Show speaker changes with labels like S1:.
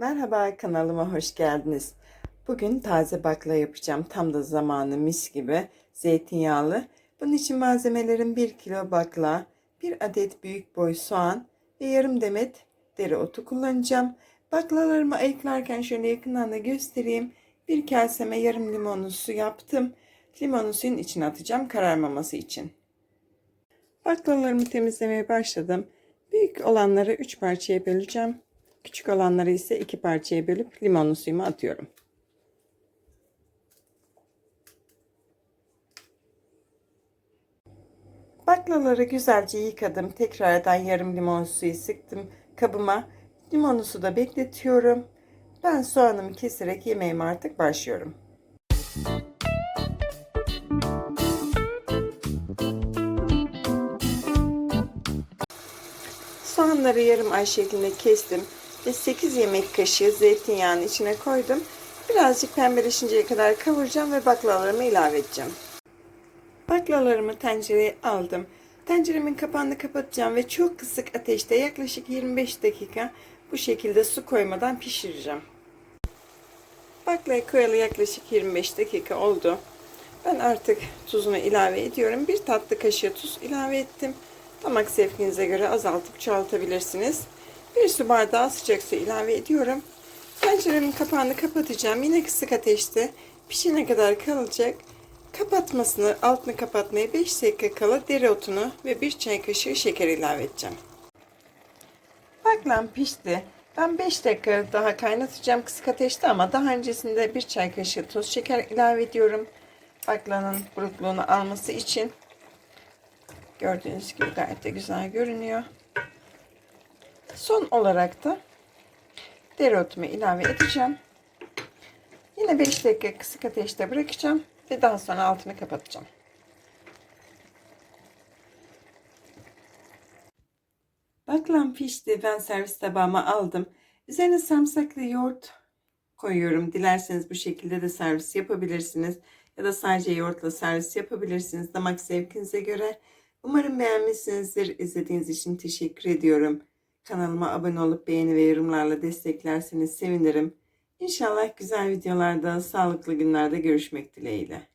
S1: Merhaba kanalıma hoş geldiniz. Bugün taze bakla yapacağım. Tam da zamanı mis gibi. Zeytinyağlı. Bunun için malzemelerim 1 kilo bakla, 1 adet büyük boy soğan ve yarım demet dereotu kullanacağım. Baklalarımı ayıklarken şöyle yakından da göstereyim. Bir kaseme yarım limonlu su yaptım. Limonu suyun içine atacağım kararmaması için. Baklalarımı temizlemeye başladım. Büyük olanları 3 parçaya böleceğim. Küçük olanları ise 2 parçaya bölüp limonlu suyumu atıyorum. Baklaları güzelce yıkadım. Tekrardan yarım limon suyu sıktım kabıma. Limonlu suda bekletiyorum. Ben soğanımı keserek yemeğime artık başlıyorum. Soğanları yarım ay şeklinde kestim ve 8 yemek kaşığı zeytinyağının içine koydum. Birazcık pembeleşinceye kadar kavuracağım ve baklalarımı ilave edeceğim. Baklalarımı tencereye aldım. Tenceremin kapağını kapatacağım ve çok kısık ateşte yaklaşık 25 dakika bu şekilde su koymadan pişireceğim. Baklayı koyalı yaklaşık 25 dakika oldu. Ben artık tuzunu ilave ediyorum. Bir tatlı kaşığı tuz ilave ettim. Damak zevkinize göre azaltıp çoğaltabilirsiniz. Bir su bardağı sıcak su ilave ediyorum. Tenceremin kapağını kapatacağım. Yine kısık ateşte pişene kadar kalacak. Kapatmasını, altını kapatmaya 5 dakika kala dereotunu ve 1 çay kaşığı şeker ilave edeceğim. Baklam pişti. Ben 5 dakika daha kaynatacağım kısık ateşte ama daha öncesinde 1 çay kaşığı toz şeker ilave ediyorum. Baklanın burukluğunu alması için. Gördüğünüz gibi gayet de güzel görünüyor. Son olarak da dereotumu ilave edeceğim. Yine 5 dakika kısık ateşte bırakacağım ve daha sonra altını kapatacağım. Baklam pişti. Ben servis tabağıma aldım. Üzerine sarımsaklı yoğurt koyuyorum. Dilerseniz bu şekilde de servis yapabilirsiniz. Ya da sadece yoğurtla servis yapabilirsiniz. Damak zevkinize göre. Umarım beğenmişsinizdir. İzlediğiniz için teşekkür ediyorum. Kanalıma abone olup beğeni ve yorumlarla desteklerseniz sevinirim. İnşallah güzel videolarda, sağlıklı günlerde görüşmek dileğiyle.